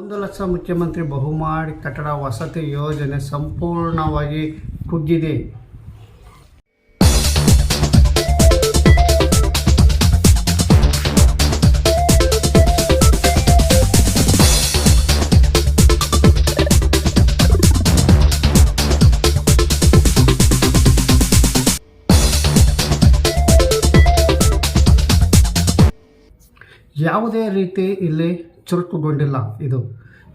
ಒಂದು ಲಕ್ಷ ಮುಖ್ಯಮಂತ್ರಿ ಬಹುಮಾಡಿ ಕಟ್ಟಡ ವಸತಿ ಯೋಜನೆ ಸಂಪೂರ್ಣವಾಗಿ ಕುಗ್ಗಿದೆ. ಯಾವುದೇ ರೀತಿ ಇಲ್ಲಿ ಚುರುಕುಗೊಂಡಿಲ್ಲ ಇದು.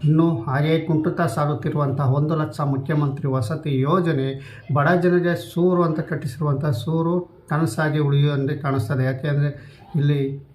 ಇನ್ನು ಹಾಗೆಯೇ ಕುಂಟುತ್ತಾ ಸಾಗುತ್ತಿರುವಂತಹ ಒಂದು ಲಕ್ಷ ಮುಖ್ಯಮಂತ್ರಿ ವಸತಿ ಯೋಜನೆ ಬಡ ಜನರಿಗೆ ಸೂರು ಅಂತ ಕಟ್ಟಿಸಿರುವಂಥ ಸೂರು ಕನಸಾಗಿ ಉಳಿಯುವಂತೆ ಕಾಣಿಸ್ತದೆ. ಯಾಕೆಂದರೆ ಇಲ್ಲಿ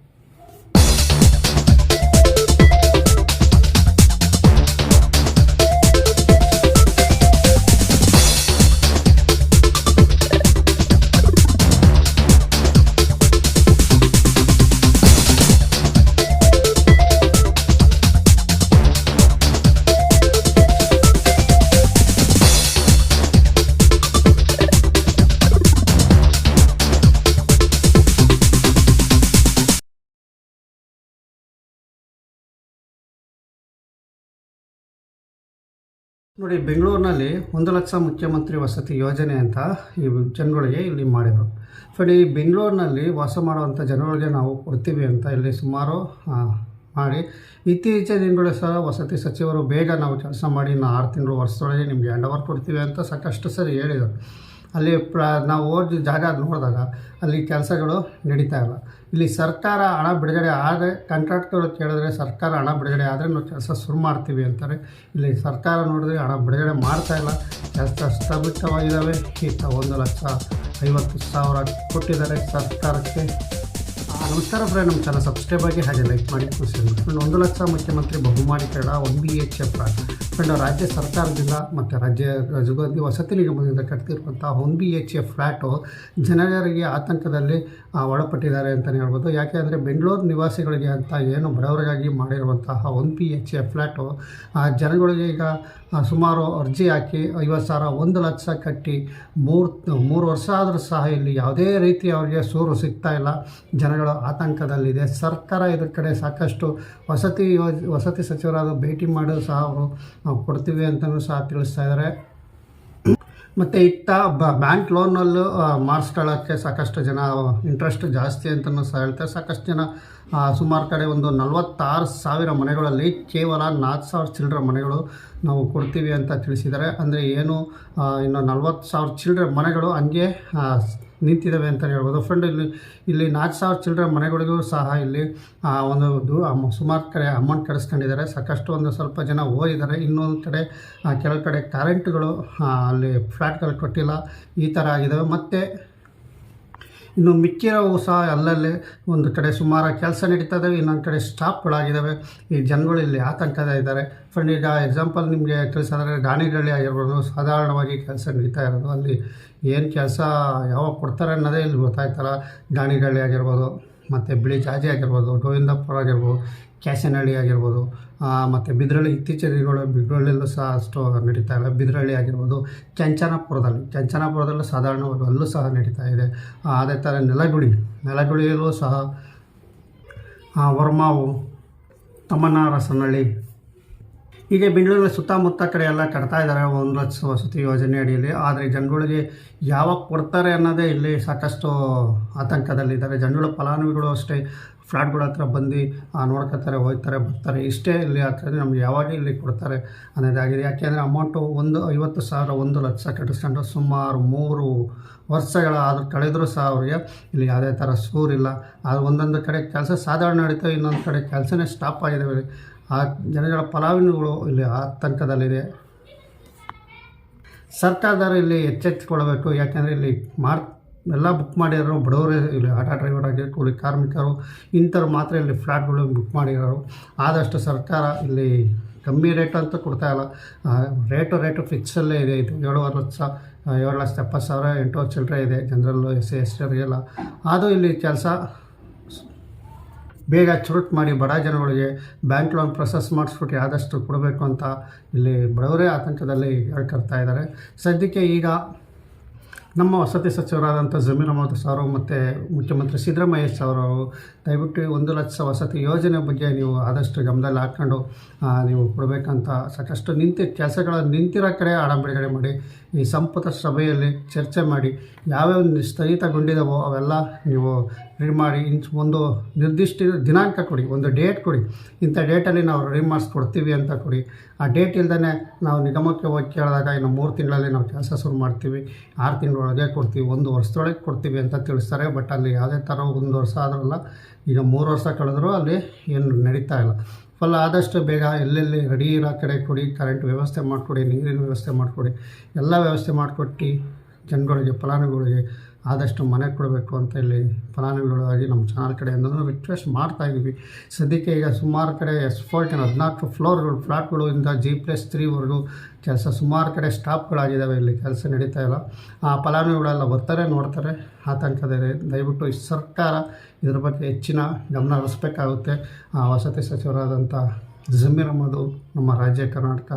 ನೋಡಿ, ಬೆಂಗಳೂರಿನಲ್ಲಿ ಒಂದು ಲಕ್ಷ ಮುಖ್ಯಮಂತ್ರಿ ವಸತಿ ಯೋಜನೆ ಅಂತ ಈ ಜನಗಳಿಗೆ ಇಲ್ಲಿ ಮಾಡಿದರು. ಈ ಬೆಂಗಳೂರಿನಲ್ಲಿ ವಾಸ ಮಾಡುವಂಥ ಜನಗಳಿಗೆ ನಾವು ಕೊಡ್ತೀವಿ ಅಂತ ಇಲ್ಲಿ ಸುಮಾರು ಮಾಡಿ. ಇತ್ತೀಚಿನ ದಿನಗಳು ಸಹ ವಸತಿ ಸಚಿವರು ಬೇಗ ನಾವು ಕೆಲಸ ಮಾಡಿ ಇನ್ನು ಆರು ತಿಂಗಳು ವರ್ಷದೊಳಗೆ ನಿಮಗೆ ಹ್ಯಾಂಡ್ ಓವರ್ ಕೊಡ್ತೀವಿ ಅಂತ ಸಾಕಷ್ಟು ಸರಿ ಹೇಳಿದರು. ಅಲ್ಲಿ ಪ್ರ, ನಾವು ಹೋದ ಜಾಗ ನೋಡಿದಾಗ ಅಲ್ಲಿ ಕೆಲಸಗಳು ನಡೀತಾ ಇಲ್ಲ. ಇಲ್ಲಿ ಸರ್ಕಾರ ಹಣ ಬಿಡುಗಡೆ ಆದರೆ ಕಾಂಟ್ರಾಕ್ಟ್ಗಳು ಕೇಳಿದ್ರೆ ಸರ್ಕಾರ ಹಣ ಬಿಡುಗಡೆ ಆದರೆ ನಾವು ಕೆಲಸ ಶುರು ಮಾಡ್ತೀವಿ ಅಂತಾರೆ. ಇಲ್ಲಿ ಸರ್ಕಾರ ನೋಡಿದ್ರೆ ಹಣ ಬಿಡುಗಡೆ ಮಾಡ್ತಾ ಇಲ್ಲ. ಕೆಲಸ ಸ್ಥಗಿತವಾಗಿದ್ದಾವೆ ಈತ ಒಂದು ಲಕ್ಷ ಐವತ್ತು ಸಾವಿರ ಕೊಟ್ಟಿದ್ದಾರೆ ಸರ್ಕಾರಕ್ಕೆ. ನಮಸ್ಕಾರ ಫ್ರೆಂಡ್ ನಮ್ಮ ಚಾನಲ್ ಸಬ್ಸ್ಕ್ರೈಬ್ ಆಗಿ ಹಾಗೆ ಲೈಕ್ ಮಾಡಿ ಖುಷಿ ಫ್ರೆಂಡ್ ಒಂದು ಲಕ್ಷ ಮುಖ್ಯಮಂತ್ರಿ ಬಹುಮಾನಿ ಕೇಳ ಒನ್ ಬಿ ಎಚ್ ಎಫ್ ಫ್ರೆಂಡ್ ರಾಜ್ಯ ಸರ್ಕಾರದಿಂದ ಮತ್ತು ರಾಜ್ಯ ರಾಜಗೋದಿ ವಸತಿ ನಿಗಮದಿಂದ ಕಟ್ತಿರುವಂಥ one B H K flat ಜನರಿಗೆ ಆತಂಕದಲ್ಲಿ ಒಳಪಟ್ಟಿದ್ದಾರೆ ಅಂತಲೇ ಹೇಳ್ಬೋದು. ಯಾಕೆ ಅಂದರೆ ಬೆಂಗಳೂರು ನಿವಾಸಿಗಳಿಗೆ ಅಂತ ಏನು ಬಡವರಿಗಾಗಿ ಮಾಡಿರುವಂತಹ one B H K flat ಆ, ಜನಗಳಿಗೆ ಈಗ ಸುಮಾರು ಅರ್ಜಿ ಹಾಕಿ ಐವತ್ತು ಸಾವಿರ ಒಂದು ಲಕ್ಷ ಕಟ್ಟಿ ಮೂರು ಮೂರು ವರ್ಷ ಆದರೂ ಸಹ ಇಲ್ಲಿ ಯಾವುದೇ ರೀತಿ ಅವರಿಗೆ ಸೂರು ಸಿಗ್ತಾ ಇಲ್ಲ. ಜನಗಳು ಆತಂಕದಲ್ಲಿದೆ. ಸರ್ಕಾರ ಇದ್ರ ಕಡೆ ಸಾಕಷ್ಟು ವಸತಿ ಯೋಜ್, ವಸತಿ ಸಚಿವರಾದ ಭೇಟಿ ಮಾಡಲು ಸಹ ಅವರು ನಾವು ಕೊಡ್ತೀವಿ ಅಂತಲೂ ಸಹ ತಿಳಿಸ್ತಾ ಇದ್ದಾರೆ ಮತ್ತು ಇತ್ತ ಬ, ಬ್ಯಾಂಕ್ ಲೋನಲ್ಲೂ ಮಾಡಿಸ್ಕೊಳ್ಳೋಕ್ಕೆ ಸಾಕಷ್ಟು ಜನ ಇಂಟ್ರೆಸ್ಟ್ ಜಾಸ್ತಿ ಅಂತಲೂ ಸಹ ಹೇಳ್ತಾರೆ. ಸಾಕಷ್ಟು ಜನ ಸುಮಾರು ಕಡೆ ಒಂದು ನಲವತ್ತಾರು ಸಾವಿರ ಮನೆಗಳಲ್ಲಿ ಕೇವಲ ನಾಲ್ಕು ಸಾವಿರ ಚಿಲ್ಲರೆ ಮನೆಗಳು ನಾವು ಕೊಡ್ತೀವಿ ಅಂತ ತಿಳಿಸಿದ್ದಾರೆ. ಅಂದರೆ ಏನು ಇನ್ನು ನಲವತ್ತು ಸಾವಿರ ಚಿಲ್ಲರೆ ಮನೆಗಳು ಹಂಗೆ ನಿಂತಿದ್ದಾವೆ ಅಂತಲೇ ಹೇಳ್ಬೋದು. ಫ್ರೆಂಡ್ ಇಲ್ಲಿ ಇಲ್ಲಿ ನಾಲ್ಕು ಸಾವಿರ ಚಿಲ್ಲರೆ ಮನೆಗಳಿಗೂ ಸಹ ಇಲ್ಲಿ ಒಂದು ಸುಮಾರು ಕಡೆ ಅಮೌಂಟ್ ಕಳಿಸ್ಕೊಂಡಿದ್ದಾರೆ ಸಾಕಷ್ಟು ಒಂದು ಸ್ವಲ್ಪ ಜನ ಹೋಗಿದ್ದಾರೆ ಇನ್ನೊಂದು ಕಡೆ ಕೆಲವು ಕರೆಂಟ್ಗಳು ಅಲ್ಲಿ ಫ್ಲ್ಯಾಟ್ಗಳು ಕೊಟ್ಟಿಲ್ಲ. ಈ ಥರ ಆಗಿದ್ದಾವೆ ಮತ್ತು ಇನ್ನು ಮಿಕ್ಕಿರೋವು ಸಹ ಅಲ್ಲಲ್ಲಿ ಒಂದು ಕಡೆ ಸುಮಾರು ಕೆಲಸ ನಡೀತಾ ಇನ್ನೊಂದು ಕಡೆ ಸ್ಟಾಪ್ಗಳಾಗಿದ್ದಾವೆ ಈ ಜನಗಳು ಇಲ್ಲಿ ಆತಂಕದ ಇದ್ದಾರೆ. ಫ್ರೆಂಡ್ ಈಗ ಎಕ್ಸಾಂಪಲ್ ನಿಮಗೆ ತಿಳಿಸಿದ್ರೆ ಗಾಣಿಗಳ್ಳಿ ಆಗಿರ್ಬೋದು, ಸಾಧಾರಣವಾಗಿ ಕೆಲಸ ನಡೀತಾ ಇರೋದು. ಅಲ್ಲಿ ಏನು ಕೆಲಸ, ಯಾವಾಗ ಕೊಡ್ತಾರೆ ಅನ್ನೋದೇ ಇಲ್ಲಿ ಗೊತ್ತಾಯ್ತಲ್ಲ. ಗಾಣಿಗಳ್ಳಿ ಆಗಿರ್ಬೋದು, ಮತ್ತು ಬಿಳಿ ಜಾಜಿ ಆಗಿರ್ಬೋದು ಗೋವಿಂದಪುರ ಆಗಿರ್ಬೋದು ಕ್ಯಾಶನಹಳ್ಳಿ ಆಗಿರ್ಬೋದು ಮತ್ತು ಬಿದ್ರಳ್ಳಿ, ಇತ್ತೀಚಿನ ದಿನಗಳು ಬಿದ್ರಳ್ಳಿಯಲ್ಲೂ ಸಹ ಅಷ್ಟು ನಡೀತಾ ಇಲ್ಲ. ಬಿದ್ರಳ್ಳಿ ಆಗಿರ್ಬೋದು ಕೆಂಚನಾಪುರದಲ್ಲಿ ಕೆಂಚನಾಪುರದಲ್ಲೂ ಸಾಧಾರಣವಾಗಿ ಅಲ್ಲೂ ಸಹ ನಡೀತಾ ಇದೆ. ಅದೇ ಥರ ನೆಲಗುಳಿ. ನೆಲಗುಳಿಯಲ್ಲೂ ಸಹ ವರ್ಮಾವು ವರ್ಮಾವು ತಮ್ಮನಾರಸನಹಳ್ಳಿ ಹೀಗೆ ಬೆಂಗಳೂರಿನ ಸುತ್ತಮುತ್ತ ಕಡೆ ಎಲ್ಲ ಕಟ್ತಾ ಇದ್ದಾರೆ ಒಂದು ಲಕ್ಷ ವಸತಿ ಯೋಜನೆ ಅಡಿಯಲ್ಲಿ. ಆದರೆ ಜನಗಳಿಗೆ ಯಾವಾಗ ಕೊಡ್ತಾರೆ ಅನ್ನೋದೇ ಇಲ್ಲಿ ಸಾಕಷ್ಟು ಆತಂಕದಲ್ಲಿದ್ದಾರೆ ಜನಗಳ ಫಲಾನುಭವಿಗಳು ಅಷ್ಟೇ ಫ್ಲಾಟ್ಗಳ ಹತ್ರ ಬಂದು ನೋಡ್ಕೋತಾರೆ ಹೋಗ್ತಾರೆ, ಬರ್ತಾರೆ. ಇಷ್ಟೇ ಇಲ್ಲಿ ಆಗ್ತದೆ ನಮ್ಗೆ ಯಾವಾಗ ಇಲ್ಲಿ ಕೊಡ್ತಾರೆ ಅನ್ನೋದಾಗಿದೆ. ಯಾಕೆಂದರೆ ಅಮೌಂಟು ಒಂದು, ಐವತ್ತು ಸಾವಿರ, ಒಂದು ಲಕ್ಷ ಕಟ್ಟಿಸ್ಕೊಂಡು ಸುಮಾರು ಮೂರು ವರ್ಷಗಳ ಆದರೂ ಕಳೆದರೂ ಸಹ ಅವರಿಗೆ ಇಲ್ಲಿ ಯಾವುದೇ ಥರ ಸೂರಿಲ್ಲ. ಆದರೆ ಒಂದೊಂದು ಕಡೆ ಕೆಲಸ ಸಾಧಾರಣ ನಡೀತವೆ ಇನ್ನೊಂದು ಕಡೆ ಕೆಲಸನೇ ಸ್ಟಾಪ್ ಆಗಿದ್ದಾವೆ ಆ ಜನಗಳ ಫಲಾನುಭವಿಗಳು ಇಲ್ಲಿ ಆತಂಕದಲ್ಲಿದೆ ಸರ್ಕಾರದವರು ಇಲ್ಲಿ ಎಚ್ಚೆತ್ತುಕೊಳ್ಬೇಕು ಯಾಕೆಂದರೆ ಇಲ್ಲಿ ಮಾರ್, ಎಲ್ಲ ಬುಕ್ ಮಾಡಿರೋರು ಬಡವರು ಇಲ್ಲಿ ಆಟೋ ಡ್ರೈವರ್ ಆಗಿ ಕೂಲಿ ಕಾರ್ಮಿಕರು, ಇಂಥವ್ರು ಮಾತ್ರ ಇಲ್ಲಿ ಫ್ಲಾಟ್ಗಳು ಬುಕ್ ಮಾಡಿರೋರು. ಆದಷ್ಟು ಸರ್ಕಾರ ಇಲ್ಲಿ ಕಮ್ಮಿ ರೇಟ್ ಅಂತ ಕೊಡ್ತಾ ಇಲ್ಲ. ರೇಟು ರೇಟು ಫಿಕ್ಸಲ್ಲೇ ಇದೆ. ಇದು ಏಳುವರೆ ಲಕ್ಷ, ಏಳು ಲಕ್ಷ ಎಪ್ಪತ್ತು ಸಾವಿರ ಎಂಟು ಚಿಲ್ಲರೆ ಇದೆ. ಜನರಲ್ಲು ಎಸ್ ಸಿ ಎಸ್ ಎಲ್ಲ ಅದು ಇಲ್ಲಿ ಕೆಲಸ ಬೇಗ ಚುರುಕು ಮಾಡಿ ಬಡ ಜನಗಳಿಗೆ ಬ್ಯಾಂಕ್ ಲೋನ್ ಪ್ರೊಸೆಸ್ ಮಾಡಿಸ್ಬಿಟ್ಟು ಆದಷ್ಟು ಕೊಡಬೇಕು ಅಂತ ಇಲ್ಲಿ ಬಡವರೇ ಆತಂಕದಲ್ಲಿ ಹೇಳ್ಕೊಳ್ತಾ ಇದ್ದಾರೆ. ಸದ್ಯಕ್ಕೆ ಈಗ ನಮ್ಮ ವಸತಿ ಸಚಿವರಾದಂಥ ಜಮೀರ್ ಅಹಮದ್ ಸಾರು ಮತ್ತು ಮುಖ್ಯಮಂತ್ರಿ ಸಿದ್ದರಾಮಯ್ಯ ಅವರು ದಯವಿಟ್ಟು ಒಂದು ಲಕ್ಷ ವಸತಿ ಯೋಜನೆ ಬಗ್ಗೆ ನೀವು ಆದಷ್ಟು ಗಮನದಲ್ಲಿ ಹಾಕ್ಕೊಂಡು ನೀವು ಕೊಡಬೇಕಂತ ಸಾಕಷ್ಟು ನಿಂತಿ ಕೆಲಸಗಳ ನಿಂತಿರೋ ಕಡೆ ಹಣ ಬಿಡುಗಡೆ ಮಾಡಿ, ಈ ಸಂಪುಟ ಸಭೆಯಲ್ಲಿ ಚರ್ಚೆ ಮಾಡಿ, ಯಾವ್ಯಾವ ಸ್ಥಗಿತಗೊಂಡಿದ್ದಾವೋ ಅವೆಲ್ಲ ನೀವು ರೆಡಿ ಮಾಡಿ ಒಂದು ನಿರ್ದಿಷ್ಟ ದಿನಾಂಕ ಕೊಡಿ, ಒಂದು ಡೇಟ್ ಕೊಡಿ. ಇಂಥ ಡೇಟಲ್ಲಿ ನಾವು ರೆಡಿ ಮಾಡಿಸ್ಕೊಡ್ತೀವಿ ಅಂತ ಕೊಡಿ. ಆ ಡೇಟ್ ಇಲ್ದೇ ನಾವು ನಿಗಮಕ್ಕೆ ಹೋಗಿ ಕೇಳಿದಾಗ ಇನ್ನು ಮೂರು ತಿಂಗಳಲ್ಲಿ ನಾವು ಕೆಲಸ ಶುರು ಮಾಡ್ತೀವಿ. ಆರು ತಿಂಗಳೊಳಗೆ ಕೊಡ್ತೀವಿ. ಒಂದು ವರ್ಷದೊಳಗೆ ಕೊಡ್ತೀವಿ ಅಂತ ತಿಳಿಸ್ತಾರೆ. ಬಟ್ ಅಲ್ಲಿ ಯಾವುದೇ ಥರ ಒಂದು ವರ್ಷ ಆದ್ರಲ್ಲ ಈಗ ಮೂರು ವರ್ಷ ಕಳೆದರೂ ಅಲ್ಲಿ ಏನು ನಡೀತಾ ಇಲ್ಲ. ಫಲ ಆದಷ್ಟು ಬೇಗ ಎಲ್ಲೆಲ್ಲಿ ರೆಡಿ ಇರೋ ಕಡೆ ಕೊಡಿ ಕರೆಂಟ್ ವ್ಯವಸ್ಥೆ ಮಾಡಿಕೊಡಿ, ನೀರಿನ ವ್ಯವಸ್ಥೆ ಮಾಡಿಕೊಡಿ. ಎಲ್ಲ ವ್ಯವಸ್ಥೆ ಮಾಡಿಕೊಟ್ಟು ಜನಗಳಿಗೆ, ಫಲಾನುಭವಿಗಳಿಗೆ ಆದಷ್ಟು ಮನೆ ಕೊಡಬೇಕು ಅಂತ ಇಲ್ಲಿ ಫಲಾನುಭವಿಗಳಾಗಿ ನಮ್ಮ ಚಾನಲ್ ಕಡೆಯಿಂದ ರಿಕ್ವೆಸ್ಟ್ ಮಾಡ್ತಾ ಇದ್ದೀವಿ. ಸದ್ಯಕ್ಕೆ ಈಗ ಸುಮಾರು ಕಡೆ ಎಸ್ ಫೋರ್ಟಿನ ಹದಿನಾಲ್ಕು ಫ್ಲೋರ್ಗಳು ಫ್ಲಾಟ್ಗಳು ಇಂದ ಜಿ ಪ್ಲಸ್ ತ್ರೀವರೆಗೂ ಕೆಲಸ ಸುಮಾರು ಕಡೆ ಸ್ಟಾಪ್ಗಳಾಗಿದ್ದಾವೆ ಇಲ್ಲಿ ಕೆಲಸ ನಡೀತಾ ಇಲ್ಲ. ಆ ಫಲಾನುಭವಿಗಳೆಲ್ಲ ಬರ್ತಾರೆ, ನೋಡ್ತಾರೆ. ಆತಂಕದಲ್ಲಿ ದಯವಿಟ್ಟು ಸರ್ಕಾರ ಇದರ ಬಗ್ಗೆ ಹೆಚ್ಚಿನ ಗಮನ ಹರಿಸ್ಬೇಕಾಗುತ್ತೆ. ವಸತಿ ಸಚಿವರಾದಂಥ ಜಮೀರ್ ಅಹಮದು ನಮ್ಮ ರಾಜ್ಯ ಕರ್ನಾಟಕ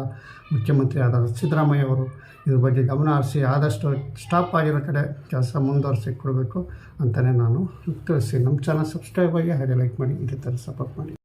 ಮುಖ್ಯಮಂತ್ರಿ ಆದ ಸಿದ್ದರಾಮಯ್ಯ ಅವರು ಇದ್ರ ಬಗ್ಗೆ ಗಮನ ಹರಿಸಿ ಆದಷ್ಟು ಸ್ಟಾಪ್ ಆಗಿರೋ ಕಡೆ ಕೆಲಸ ಮುಂದುವರಿಸಿ ಕೊಡಬೇಕು ಅಂತಲೇ ನಾನು ತಿಳಿಸಿ ನಮ್ಮ ಚಾನಲ್ ಸಬ್ಸ್ಕ್ರೈಬ್ ಆಗಿ ಹಾಗೆ ಲೈಕ್ ಮಾಡಿ, ಇದೇ ಥರ ಸಪೋರ್ಟ್ ಮಾಡಿ.